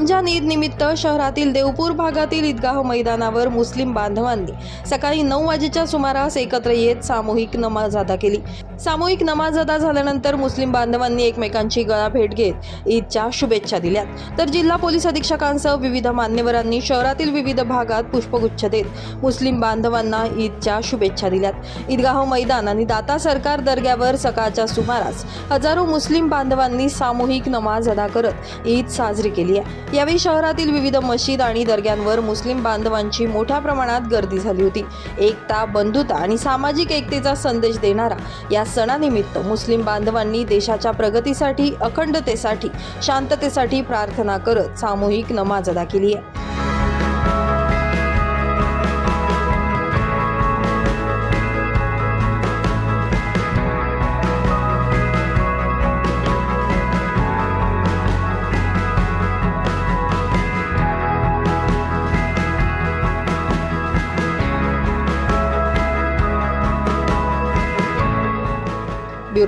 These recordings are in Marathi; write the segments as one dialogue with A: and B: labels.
A: रमजान ईद निमित्त शहरातील देवपूर भागातील ईदगाह मैदानावर मुस्लिम बांधवांनी सकाळी नऊ वाजेच्या सुमारास एकत्र येत सामूहिक नमाज अदा केली. सामूहिक नमाज अदा झाल्यानंतर मुस्लिम बांधवांनी एकमेकांची गळा भेट घेत ईदच्या शुभेच्छा दिल्यात. तर जिल्हा पोलीस अधीक्षकांसह विविध मान्यवरांनी शहरातील विविध भागात पुष्पगुच्छ देत मुस्लिम बांधवांना ईदच्या शुभेच्छा दिल्यात. ईदगाह मैदान आणि दाता सरकार दर्ग्यावर सकाळच्या सुमारास हजारो मुस्लिम बांधवांनी सामूहिक नमाज अदा करत ईद साजरी केली आहे. यावेळी शहरातील विविध मशीद आणि दर्ग्यांवर मुस्लिम बांधवांची मोठ्या प्रमाणात गर्दी झाली होती. एकता बंधुता आणि सामाजिक एकतेचा संदेश देणारा या सणानिमित्त मुस्लिम बांधवांनी देशाच्या प्रगतीसाठी अखंडतेसाठी शांततेसाठी प्रार्थना करत सामूहिक नमाज अदा केली आहे.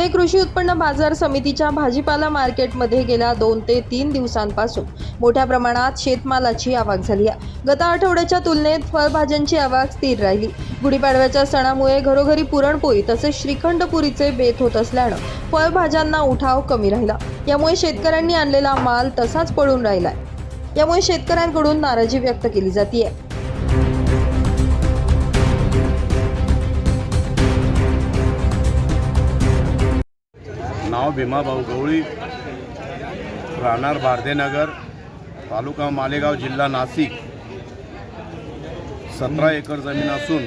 A: धुळे कृषी उत्पन्न बाजार समितीच्या भाजीपाला मार्केटमध्ये गेल्या दोन ते तीन दिवसांपासून मोठ्या प्रमाणात शेतमालाची आवक झाली आहे. गत आठवड्याच्या तुलनेत फळभाज्यांची आवक स्थिर राहिली. गुढीपाडव्याच्या सणामुळे घरोघरी पुरणपोळी तसेच श्रीखंड पुरीचे बेत होत असल्यानं फळभाज्यांना उठाव कमी राहिला. यामुळे शेतकऱ्यांनी आणलेला माल तसाच पडून राहिलाय. यामुळे शेतकऱ्यांकडून नाराजी व्यक्त केली जाते
B: नाव भीमाभाऊ गवळी राहणार भारदेनगर तालुका मालेगाव जिल्हा नाशिक. सतरा एकर जमीन असून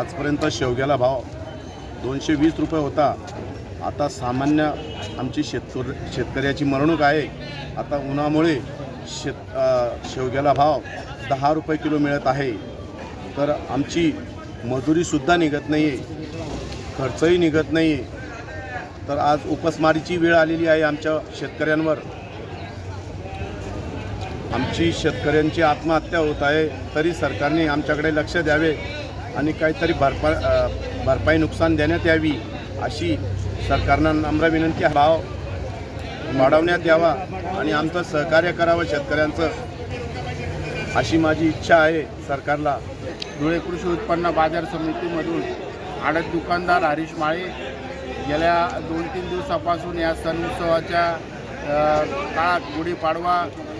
B: आजपर्यंत शेवग्याला भाव दोनशे वीस रुपये होता. आता सामान्य आमची शेतकर शेतकऱ्याची मरणूक आहे. आता उन्हामुळे शेत शेवग्याला भाव दहा रुपये किलो मिळत आहे. तर आमची मजुरीसुद्धा निघत नाही आहे खर्चही निघत नाही आहे तर आज उपासमारीची वेळ आलेली आहे आमच्या शेतकऱ्यांवर. आमची शेतकऱ्यांची आत्महत्या होत आहे तरी सरकारने आमच्याकडे लक्ष द्यावे आणि काहीतरी भरपा भरपाई नुकसान देण्यात यावी अशी सरकारनं नम्र विनंती भाव वाढवण्यात यावा आणि आमचं सहकार्य करावं शेतकऱ्यांचं अशी माझी इच्छा आहे सरकारला.
C: धुळे कृषी उत्पन्न बाजार समितीमधून आडत दुकानदार हरीश माळे गेल्या दोन तीन दिवसापासून या सण उत्सवाच्या काळात गुढीपाडवा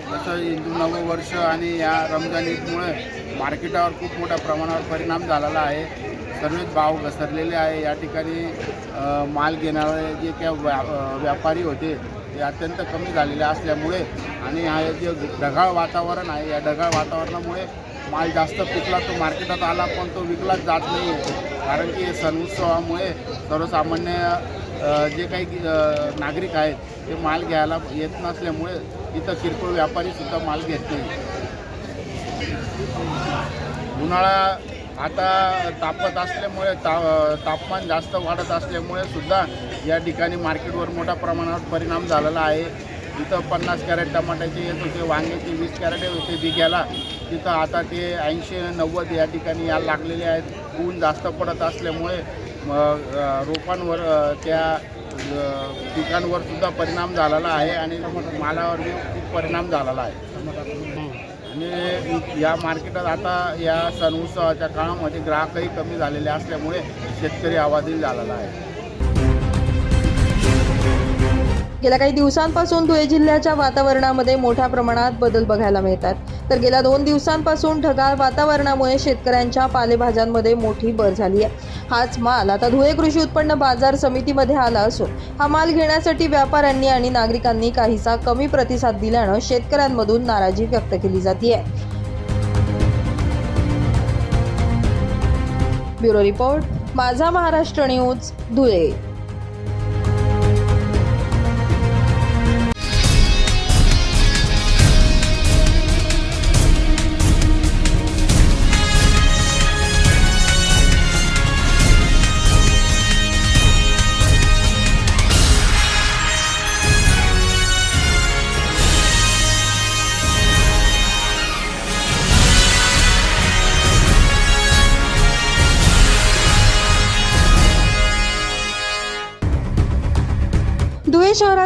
C: जसं हिंदू नववर्ष आणि या रमजान ईदमुळे मार्केटावर खूप मोठ्या प्रमाणावर परिणाम झालेला आहे. सर्वच भाव घसरलेले आहे. या ठिकाणी माल घेणारे जे काय व्या व्यापारी होते ते अत्यंत कमी झालेले असल्यामुळे आणि हा जे ढगाळ वातावरण आहे या ढगाळ वातावरणामुळे माल जास्त पिकला तो मार्केटात आला पण तो विकलाच जात नाही. कारण की सण उत्सवामुळे सर्वसामान्य जे काही नागरिक आहेत ते माल घ्यायला येत नसल्यामुळे इथं किरकोळ व्यापारीसुद्धा माल घेत नाही. उन्हाळा आता तापत असल्यामुळे ता तापमान जास्त वाढत असल्यामुळे सुद्धा या ठिकाणी मार्केटवर मोठ्या प्रमाणावर परिणाम झालेला आहे. इथं पन्नास कॅरेट टमाट्याचे येत होते वांग्याचे वीस कॅरेट होते बिघ्याला तिथं आता ते ऐंशी नव्वद या ठिकाणी या लागलेले आहेत. ऊन जास्त पडत असल्यामुळे रोपांवर त्या पिकांवर सुद्धा परिणाम झालेला आहे आणि मालावर खूप परिणाम झालेला आहे. आणि या मार्केटात आता या सण उत्सवाच्या काळामध्ये ग्राहकही कमी झालेले असल्यामुळे शेतकरी आवाजही झालेला आहे.
A: गेल्या काही दिवसांपासून धुळे जिल्ह्याच्या वातावरणामध्ये मोठ्या प्रमाणात बदल बघायला मिळतात. तर गेल्या दोन दिवसांपासून ढगाळ वातावरणामुळे शेतकऱ्यांच्या पालेभाज्यांमध्ये मोठी भर झाली आहे. हाच माल आता धुळे कृषी उत्पन्न बाजार समितीमध्ये आला असून हा माल घेण्यासाठी व्यापाऱ्यांनी आणि नागरिकांनी काहीसा कमी प्रतिसाद दिल्यानं शेतकऱ्यांमधून नाराजी व्यक्त केली जाते. ब्युरो रिपोर्ट माझा महाराष्ट्र न्यूज धुळे.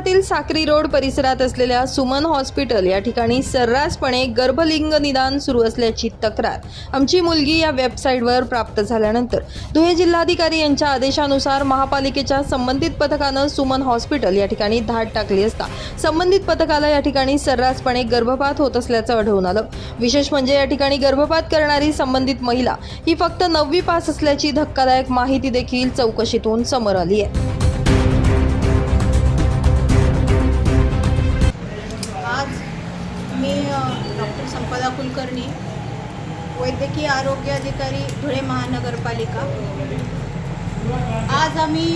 A: शहरातील साक्री रोड परिसरात असलेल्या सुमन हॉस्पिटल या ठिकाणी सर्रासपणे गर्भलिंग निदान सुरू असल्याची तक्रार आमची मुलगी या वेबसाईटवर प्राप्त झाल्यानंतर धुळे जिल्हाधिकारी यांच्या आदेशानुसार महापालिकेच्या संबंधित पथकानं सुमन हॉस्पिटल या ठिकाणी धाड टाकली असता संबंधित पथकाला या ठिकाणी सर्रासपणे गर्भपात होत असल्याचं आढळून आलं. विशेष म्हणजे या ठिकाणी गर्भपात करणारी संबंधित महिला ही फक्त नववी पास असल्याची धक्कादायक माहिती देखील चौकशीतून समोर आली आहे.
D: वैद्यकीय आरोग्य अधिकारी धुळे महानगरपालिका. आज आम्ही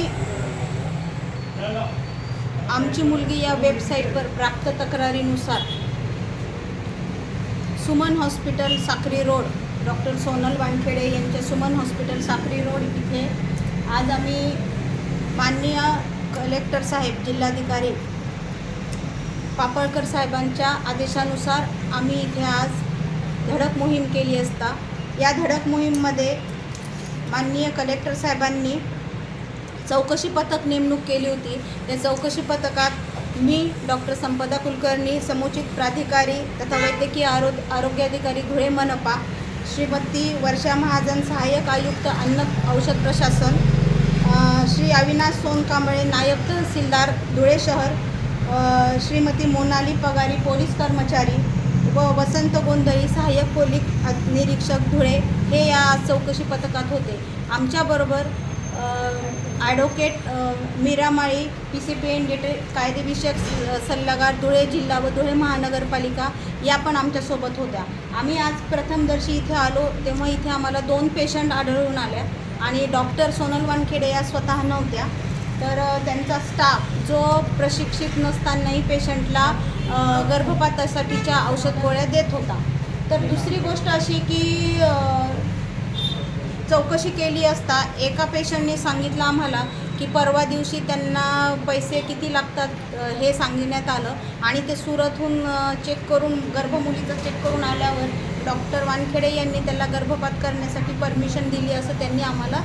D: आमची मुलगी या वेबसाईटवर प्राप्त तक्रारीनुसार Suman hospital Sakhri road doctor Sonal Wankhede यांच्या सुमन हॉस्पिटल साखरी रोड इथे आज आम्ही माननीय कलेक्टर साहेब जिल्हाधिकारी पापळकर साहेबांच्या आदेशानुसार आम्ही इथे आज धडक मोहीम केली असता या धडक मोहीममध्ये माननीय कलेक्टर साहेबांनी चौकशी पथक नेमणूक केली होती. त्या चौकशी पथकात मी डॉक्टर संपदा कुलकर्णी समुचित प्राधिकारी तथा वैद्यकीय आरो आरोग्याधिकारी धुळे मनपा श्रीमती वर्षा महाजन सहाय्यक आयुक्त अन्न औषध प्रशासन श्री अविनाश सोनकांबळे नायब तहसीलदार धुळे शहर श्रीमती मोनाली पगारी पोलीस कर्मचारी व वसंत गोंधळी सहाय्यक पोलीस निरीक्षक धुळे हे या चौकशी पथकात होते. आमच्याबरोबर advocate Meeramali P C P N D T कायदेविषयक स- सल्लागार धुळे जिल्हा व धुळे महानगरपालिका या पण आमच्यासोबत होत्या. आम्ही आज प्रथमदर्शी इथे आलो तेव्हा इथे आम्हाला दोन पेशंट आढळून आल्या आणि डॉक्टर सोनल वानखेडे या स्वतः नव्हत्या. तर त्यांचा स्टाफ जो प्रशिक्षित नसतानाही पेशंटला गर्भपातासाठीच्या औषध गोळ्या देत होता. तर दुसरी गोष्ट अशी की चौकशी केली असता एका पेशंटने सांगितलं आम्हाला की परवा दिवशी त्यांना पैसे किती लागतात हे सांगण्यात आलं. आणि ते सुरतहून चेक करून गर्भमुलीचं चेक करून आल्यावर डॉक्टर वानखेडे यांनी त्याला गर्भपात करण्यासाठी परमिशन दिली असं त्यांनी आम्हाला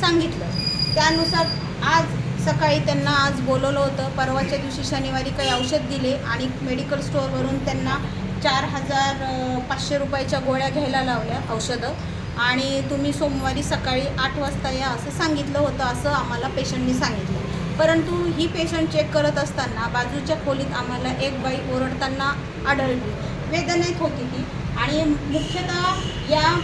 D: सांगितलं. त्यानुसार आज सकाळी त्यांना आज बोलवलं होतं. परवाच्या दिवशी शनिवारी काही औषध दिले आणि मेडिकल स्टोअरवरून त्यांना चार हजार पाचशे रुपयाच्या गोळ्या घ्यायला लावल्या औषधं. आणि तुम्ही सोमवारी सकाळी आठ वाजता या असं सांगितलं होतं असं आम्हाला पेशंटनी सांगितलं. परंतु ही पेशंट चेक करत असताना बाजूच्या खोलीत आम्हाला एक बाई ओरडताना आढळली. वेदनेत होती ती. आणि मुख्यतः या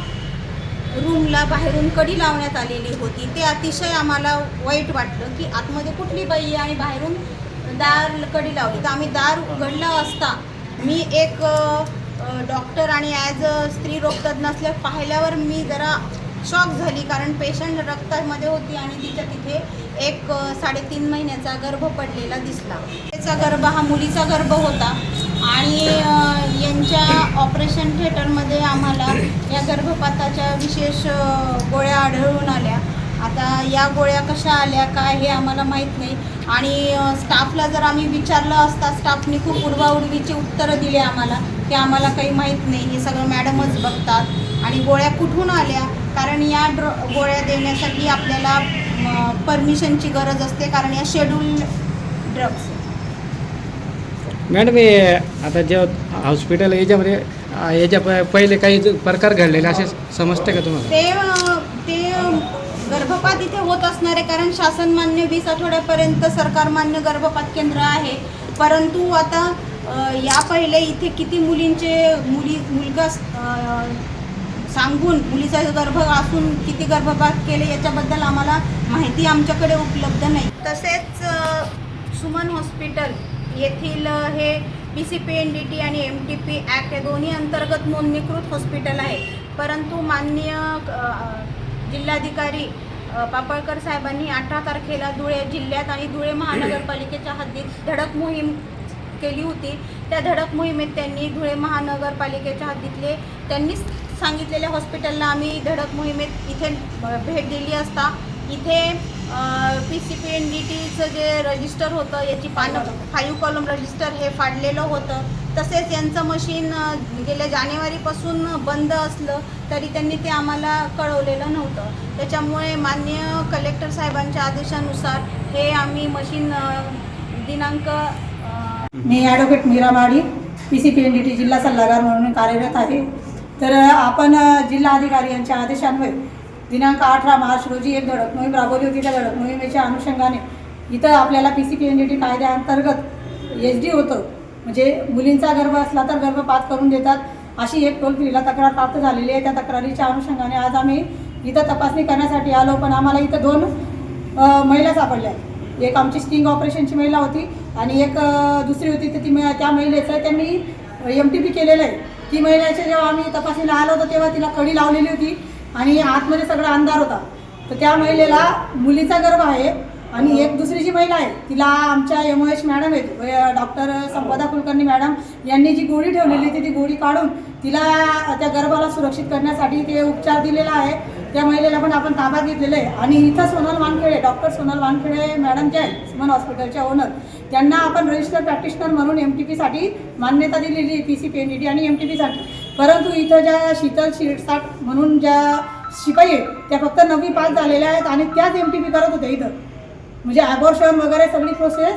D: रूमला बाहेरून कडी लावण्यात आलेली होती. ते अतिशय आम्हाला वाईट वाटलं की आतमध्ये कुठली बाई आणि बाहेरून दार कडी लावली. तर आम्ही दार उघडलं असता मी एक डॉक्टर आणि ॲज अ स्त्री रोगतज्ञ असल्या पाहिल्यावर मी जरा शॉक झाली कारण पेशंट रक्तामध्ये होती आणि तिच्या तिथे एक साडेतीन महिन्याचा गर्भ पडलेला दिसला. त्याचा गर्भ हा मुलीचा गर्भ होता. आणि यांच्या ऑपरेशन थिएटरमध्ये आम्हाला या गर्भपाताच्या विशेष गोळ्या आढळून आल्या. आता या गोळ्या कशा आल्या काय हे आम्हाला माहीत नाही. आणि स्टाफला जर आम्ही विचारलं असता स्टाफनी खूप उडवाउडवीची उत्तरं दिली आम्हाला की आम्हाला काही माहीत नाही. हे सगळं मॅडमच बघतात. आणि गोळ्या कुठून आल्या? कारण या ड्र गोळ्या देण्यासाठी आपल्याला परमिशनची गरज असते. कारण या शेड्यूल ड्रग्स.
E: मॅडम हे आता जेव्हा हॉस्पिटल याच्यामध्ये याच्या प- पहिले काही प्रकार घडलेले असे समजते का तुम्हाला?
D: ते ते गर्भपात इथे होत असणारे कारण शासन मान्य वीस आठवड्यापर्यंत सरकार मान्य गर्भपात केंद्र आहे. परंतु आता या पहिले इथे किती मुलींचे मुली मुलगा सांगून मुलीचा गर्भ असून किती गर्भपात केले याच्याबद्दल आम्हाला माहिती आमच्याकडे उपलब्ध नाही. तसेच सुमन हॉस्पिटल येथील हे P C P N D T आणि एम टी पी ॲक्ट हे दोन्ही अंतर्गत नोंदणीकृत हॉस्पिटल आहे. परंतु माननीय जिल्हाधिकारी पापळकर साहेबांनी अठरा तारखेला धुळे जिल्ह्यात आणि धुळे महानगरपालिकेच्या हद्दीत धडक मोहीम केली होती. त्या धडक मोहिमेत त्यांनी धुळे महानगरपालिकेच्या हद्दीतले त्यांनी सांगितलेल्या हॉस्पिटलला आम्ही धडक मोहिमेत इथे भेट दिली असता. इथे P C P N D टीचं जे रजिस्टर होतं याची पानं फाईव्ह कॉलम रजिस्टर हे फाडलेलं होतं. तसेच यांचं मशीन गेल्या जानेवारीपासून बंद असलं तरी त्यांनी ते आम्हाला कळवलेलं नव्हतं. त्याच्यामुळे मान्य कलेक्टर साहेबांच्या आदेशानुसार हे आम्ही मशीन दिनांक
F: मी advocate Meerabadi P C P N D T जिल्हा सल्लागार म्हणून कार्यरत आहे. तर आपण जिल्हाधिकारी यांच्या आदेशान्वये दिनांक अठरा मार्च रोजी एक धडक मोहीम राबवली होती. त्या धडक मोहिमेच्या अनुषंगाने इथं आपल्याला P C P N D T कायद्याअंतर्गत एच डी होतं. म्हणजे मुलींचा गर्भ असला तर गर्भपात करून देतात अशी एक टोल फ्रीला तक्रार प्राप्त झालेली आहे. त्या तक्रारीच्या अनुषंगाने आज आम्ही इथं तपासणी करण्यासाठी आलो पण आम्हाला इथं दोन महिला सापडल्या एक आमची स्टिंग ऑपरेशनची महिला होती आणि एक दुसरी होती. तर ती त्या महिलेचं त्यांनी एम टी पी केलेलं आहे. ती महिलेच्या जेव्हा आम्ही तपासणीला आलो होतो तेव्हा तिला कडी लावलेली होती. आणि आतमध्ये सगळा अंधार होता. तर त्या महिलेला मुलीचा गर्भ आहे आणि एक दुसरी जी महिला आहे. तिला आमच्या एम ओ एच मॅडम आहेत. डॉक्टर संपदा कुलकर्णी मॅडम यांनी जी गोळी ठेवलेली होती ती गोळी काढून तिला त्या गर्भाला सुरक्षित करण्यासाठी ते उपचार दिलेला आहे. त्या महिलेला पण आपण ताबा घेतलेलं आहे. आणि इथं सोनल वानखेडे डॉक्टर सोनल वानखेडे मॅडम जे आहेत सुमन हॉस्पिटलच्या ओनर त्यांना आपण रजिस्टर प्रॅक्टिशनर म्हणून एम टी पीसाठी मान्यता दिलेली P C P N D T आणि एम टी पीसाठी परंतु इथं ज्या शीतल शिरसाट म्हणून ज्या शिपाई आहेत त्या फक्त नववी पास झालेल्या आहेत आणि त्याच एम टी पी करत होत्या इथं. म्हणजे ॲबॉर्शन वगैरे सगळी प्रोसेस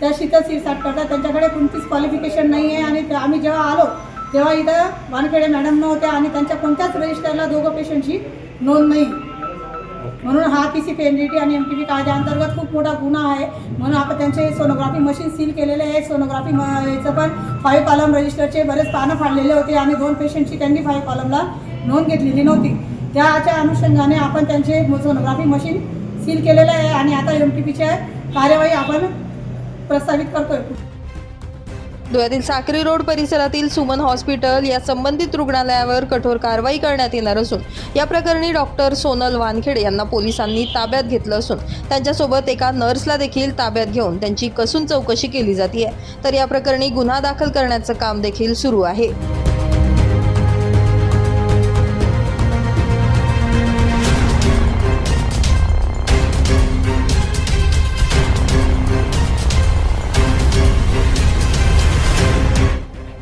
F: त्या शीतल शिरसाट करतात. त्यांच्याकडे कोणतीच क्वालिफिकेशन नाही आहे आणि त्या- आम्ही जेव्हा आलो तेव्हा इथं वानखेडे मॅडम नव्हत्या आणि त्यांच्या कोणत्याच रजिस्टरला दोघं पेशंटची नोंद नाही. म्हणून हा पी सी पी आणि एम टी पी कायद्याअंतर्गत खूप मोठा गुन्हा आहे. म्हणून आपण त्यांचे सोनोग्राफी मशीन सील केलेले आहे. सोनोग्राफी याचं पण फाईव्ह कॉलम रजिस्टरचे बरेच पानं फाडलेले होते आणि दोन पेशंटची त्यांनी फाईव्ह कॉलमला नोंद घेतलेली नव्हती. त्याच्या अनुषंगाने आपण त्यांचे सोनोग्राफी मशीन सील केलेलं आहे आणि आता एम टी पीच्या कार्यवाही आपण प्रस्तावित करतोय.
A: धुळ्यातील साक्री रोड परिसरातील सुमन हॉस्पिटल या संबंधित रुग्णालयावर कठोर कारवाई करण्यात येणार असून या प्रकरणी डॉक्टर सोनल वानखेडे यांना पोलिसांनी ताब्यात घेतलं असून त्यांच्यासोबत एका नर्सला देखील ताब्यात घेऊन त्यांची कसून चौकशी केली जाते तर या प्रकरणी गुन्हा दाखल करण्याचं काम देखील सुरू आहे.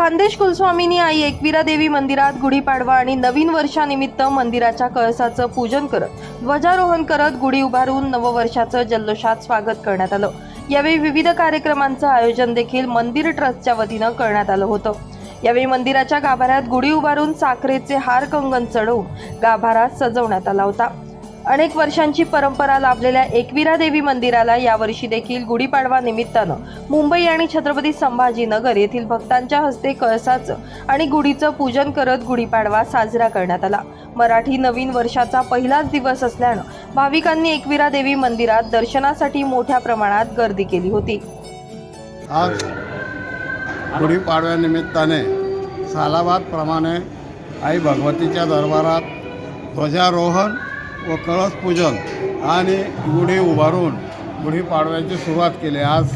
A: Khandesh कुलस्वामीनी आई एकविरा देवी मंदिरात गुढीपाडवा आणि नवीन वर्षानिमित्त मंदिराच्या कळसाचं पूजन करत ध्वजारोहण करत गुढी उभारून नववर्षाचं जल्लोषात स्वागत करण्यात आलं. यावेळी विविध कार्यक्रमांचं आयोजन देखील मंदिर ट्रस्टच्या वतीनं करण्यात आलं होतं. यावेळी मंदिराच्या गाभाऱ्यात गुढी उभारून साखरेचे हार कंगन चढवून गाभारा सजवण्यात आला होता. अनेक वर्षांची परंपरा लाभलेल्या एकविरा देवी मंदिराला यावर्षी देखील गुढीपाडवा निमित्तानं मुंबई आणि छत्रपती संभाजीनगर येथील भक्तांच्या हस्ते कळसाचं आणि गुढीचं पूजन करत गुढीपाडवा साजरा करण्यात आला. मराठी नवीन वर्षाचा पहिलाच दिवस असल्यानं भाविकांनी एकविरा देवी मंदिरात दर्शनासाठी मोठ्या प्रमाणात गर्दी केली होती.
C: आज गुढीपाडव्यानिमित्ताने सालाबादप्रमाणे आई भगवतीच्या दरबारात ध्वजारोहण व कळस पूजन आणि गुढी उभारून गुढीपाडव्याची सुरुवात केली. आज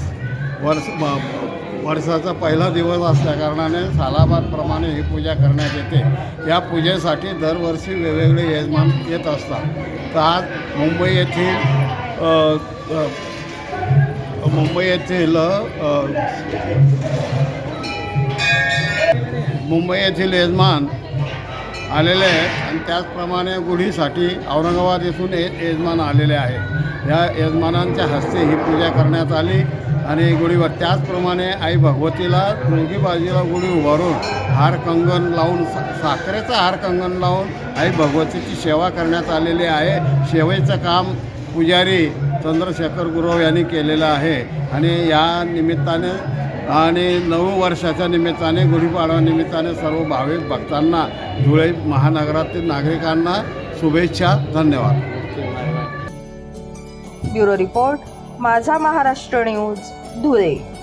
C: वर्ष म- वर्षाचा पहिला दिवस असल्याकारणाने सालाबादप्रमाणे ही पूजा करण्यात येते. या पूजेसाठी दरवर्षी वेगवेगळे यजमान येत असतात. तर आज मुंबई येथील मुंबई येथील मुंबई येथील यजमान आलेले आहेत आणि त्याचप्रमाणे गुढीसाठी औरंगाबाद येथून ए यजमान आलेले आहेत. या यजमानांच्या हस्ते ही पूजा करण्यात आली आणि गुढीवर त्याचप्रमाणे आई भगवतीला मुलगी बाजूला गुढी उभारून हार कंगन लावून सा साखरेचा हार कंगन लावून आई भगवतीची सेवा करण्यात आलेली आहे. सेवेचं काम पुजारी चंद्रशेखर गुरव यांनी केलेलं आहे आणि या निमित्ताने आणि नऊ वर्षाच्या निमित्ताने गुढीपाडवानिमित्ताने सर्व भाविक भक्तांना धुळे महानगरातील नागरिकांना शुभेच्छा धन्यवाद.
A: ब्युरो रिपोर्ट माझा महाराष्ट्र न्यूज धुळे.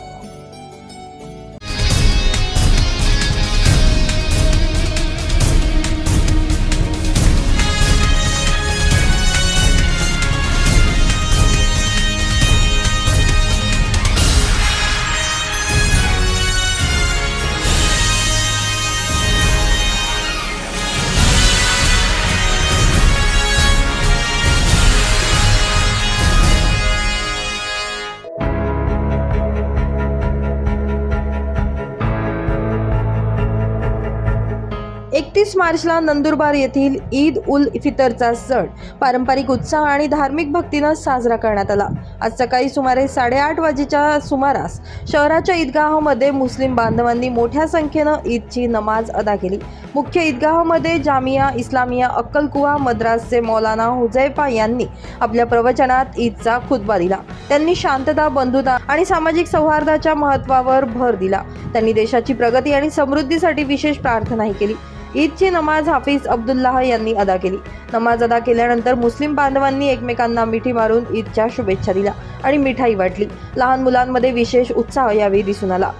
A: मार्चला नंदुरबार येथील ईद उल फितरचा सण पारंपरिक उत्साह आणि धार्मिक भक्तीनं साजरा करण्यात आला. आज सकाळी सुमारे साडेआठ वाजेच्या सुमारास शहराच्या ईदगाहमध्ये मुस्लिम बांधवांनी मोठ्या संख्येनं ईदची नमाज अदा केली. मुख्य ईदगाहमध्ये जामिया इस्लामिया अक्कलकुवा मद्रासचे मौलाना हुजैफा यांनी आपल्या प्रवचनात ईदचा खुतबा दिला. त्यांनी शांतता बंधुता आणि सामाजिक सौहार्दाच्या महत्त्वावर भर दिला. त्यांनी देशाची प्रगती आणि समृद्धीसाठी विशेष प्रार्थनाही केली. ईदची नमाज हाफिज अब्दुल्लाह यांनी अदा केली. नमाज अदा केल्यानंतर मुस्लिम बांधवांनी एकमेकांना मिठी मारून ईदच्या शुभेच्छा दिल्या आणि मिठाई वाटली. लहान मुलांमध्ये विशेष उत्साह यावेळी दिसून आला.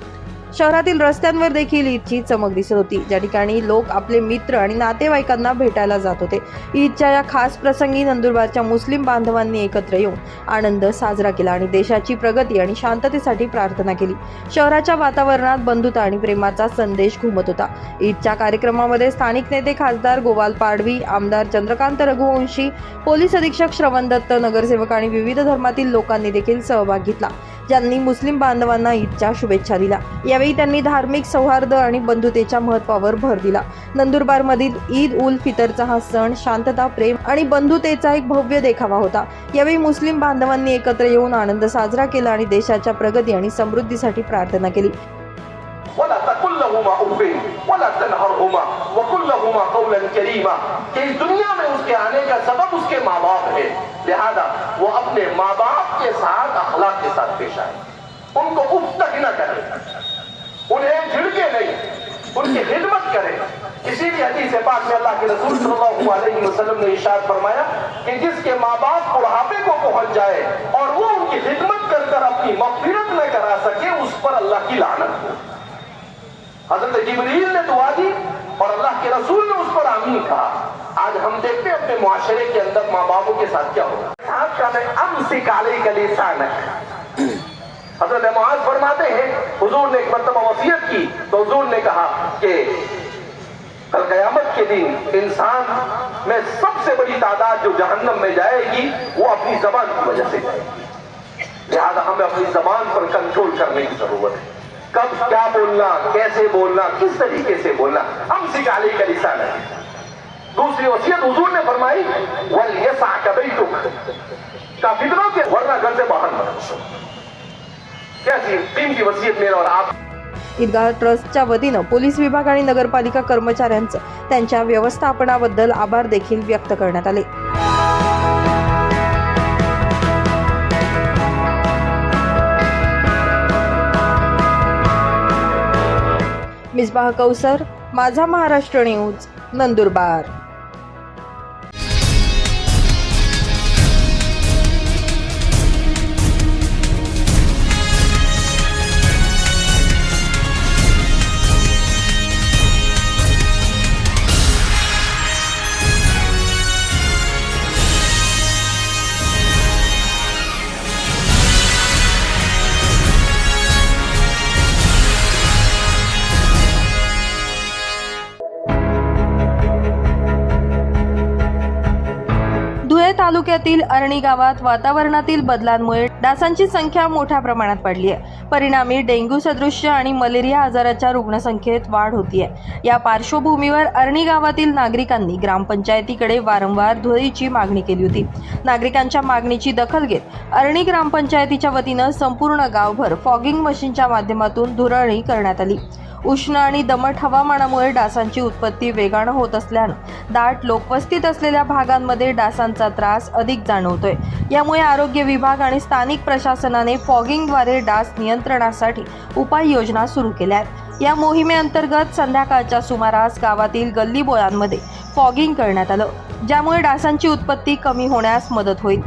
A: शहरातील रस्त्यांवर देखील ईदची चमक दिसत होती. ज्या ठिकाणी लोक आपले मित्र आणि नातेवाईकांना भेटायला जात होते. ईदच्या या खास प्रसंगी नंदुरबारच्या मुस्लिम बांधवांनी एकत्र येऊन आनंद साजरा केला आणि देशाची प्रगती आणि शांततेसाठी प्रार्थना केली. शहराच्या वातावरणात बंधुता आणि प्रेमाचा संदेश घुमत होता. ईदच्या कार्यक्रमामध्ये स्थानिक नेते खासदार गोपाल पाडवी आमदार चंद्रकांत रघुवंशी पोलीस अधीक्षक श्रवण दत्त नगरसेवक आणि विविध धर्मातील लोकांनी देखील सहभाग घेतला. ज्यांनी मुस्लिम बांधवांना ईदच्या शुभेच्छा दिल्या. यावेळी त्यांनी धार्मिक सौहार्द आणि बंधुतेच्या महत्वावर भर दिला. नंदुरबारमधील ईद उल फितरचा हा सण शांतता प्रेम आणि बंधुतेचा एक भव्य देखावा होता. यावेळी मुस्लिम बांधवांनी एकत्र येऊन आनंद साजरा केला आणि देशाच्या प्रगती आणि समृद्धीसाठी प्रार्थना केली.
G: لهما اف ولا تنهرهما وقل لهما قولا كريما كي الدنيا میں اس کے آنے کا سبب اس کے ماں باپ ہے لہذا وہ پیش آئے ان کو اف تک نہ کرے انہیں جھڑکے نہیں ان کی خدمت کرے اسی لیے حدیث پاک میں اللہ کے رسول صلی اللہ علیہ وسلم نے ارشاد فرمایا کہ جس کے ماں باپ بڑھاپے کو پہنچ جائے اور وہ ان کی خدمت کر کر اپنی مغفرت نہ کرا سکے، اس پر اللہ کی لعنت ہو۔ حضرت جبریل نے دعا دی اور اللہ کے رسول نے اس پر آمین کہا۔ آج ہم دیکھتے ہیں اپنے معاشرے کے اندر ماں باپوں کے ساتھ کیا ہوگا۔ صاحب کا میں ام سے کالے گلی حضرت معاذ فرماتے ہیں، حضور نے ایک مرتبہ وصیت کی تو حضور نے کہا کہ کل قیامت کے دن انسان میں سب سے بڑی تعداد جو جہنم میں جائے گی، وہ اپنی زبان کی وجہ سے۔ جائے گی لہذا ہمیں اپنی زبان پر کنٹرول کرنے کی ضرورت ہے۔ کب کیا بولنا، کیسے بولنا، کس طریقے سے بولنا، ہم سکھالی کا لسان ہے۔ دوسری وصیت حضور نے فرمائی، وَلْيَسَعْكَ بَيْتُكَ۔ کا فکروں کے، ورنہ گھر سے باہر مت त्याची
A: ईदगाह ट्रस्टच्या वतीनं पोलीस विभाग आणि नगरपालिका कर्मचाऱ्यांचं त्यांच्या व्यवस्थापनाबद्दल आभार देखील व्यक्त करण्यात आले. मिसबाह कौसर माझा महाराष्ट्र न्यूज नंदुरबार. तालुक्यातील अरणी गावात वातावरणातील बदलांमुळे डासांची संख्या मोठ्या प्रमाणात पडली आहे. परिणामी डेंग्यू सदृश्य आणि मलेरिया आजाराच्या रुग्णसंख्येत वाढ होतीये. या पार्श्वभूमीवर अरणी गावातील नागरिकांनी ग्रामपंचायतीकडे वारंवार धुळीची मागणी केली होती. नागरिकांच्या मागणीची दखल घेत अरणी ग्रामपंचायतीच्या वतीनं संपूर्ण गावभर फॉगिंग मशीनच्या माध्यमातून धुरळणी करण्यात आली. उष्ण आणि दमट हवामानामुळे डासांची उत्पत्ती वेगानं होत असल्यानं दाट लोकवस्तीत असलेल्या भागांमध्ये डासांचा त्रास अधिक जाणवतोय. यामुळे आरोग्य विभाग आणि स्थानिक प्रशासनाने फॉगिंगद्वारे डास नियंत्रणासाठी उपाययोजना सुरू केल्या आहेत या मोहिमेअंतर्गत संध्याकाळच्या सुमारास गावातील गल्लीबोळांमध्ये फॉगिंग करण्यात आलं ज्यामुळे डासांची उत्पत्ती कमी होण्यास मदत होईल.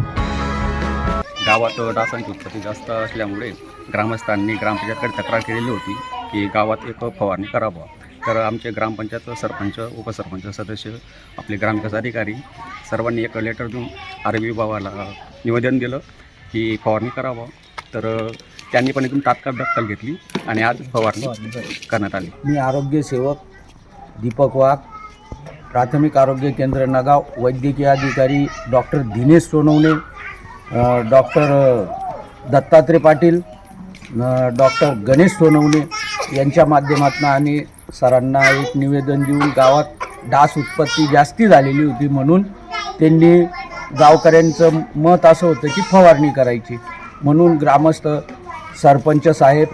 H: गावात डासांची उत्पत्ती जास्त असल्यामुळे ग्रामस्थांनी ग्रामपंचायतकडे तक्रार केलेली होती. की गावात एक फवारणी करावं. तर आमचे ग्रामपंचायत सरपंच उपसरपंच सदस्य आपले ग्रामविकास अधिकारी सर्वांनी एक लेटर देऊन आरोग्य विभागाला निवेदन दिलं की फवारणी करावं. तर त्यांनी पण एकदम तात्काळ दखल घेतली आणि आज फवारणी करण्यात आली.
I: मी आरोग्य सेवक दीपक वाघ प्राथमिक आरोग्य केंद्र नगाव वैद्यकीय अधिकारी doctor Dinesh Sonawane doctor Dattatray Patil doctor Ganesh Sonawane यांच्या माध्यमातून आम्ही सरांना एक निवेदन देऊन गावात डास उत्पत्ती जास्ती झालेली होती म्हणून त्यांनी गावकऱ्यांचं मत असं होतं की फवारणी करायची. म्हणून ग्रामस्थ सरपंच साहेब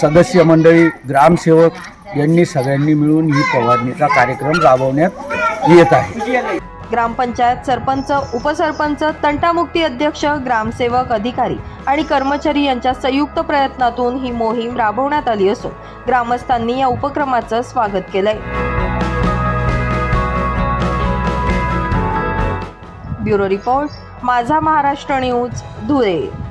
I: सदस्य मंडळी ग्रामसेवक यांनी सगळ्यांनी मिळून ही फवारणीचा कार्यक्रम राबवण्यात येत आहे.
A: ग्रामपंचायत सरपंच उपसरपंच तंटामुक्ती अध्यक्ष ग्रामसेवक अधिकारी आणि कर्मचारी यांच्या संयुक्त प्रयत्नातून ही मोहीम राबवण्यात आली असून ग्रामस्थांनी या उपक्रमाचं स्वागत केलंय. ब्युरो रिपोर्ट माझा महाराष्ट्र न्यूज धुळे.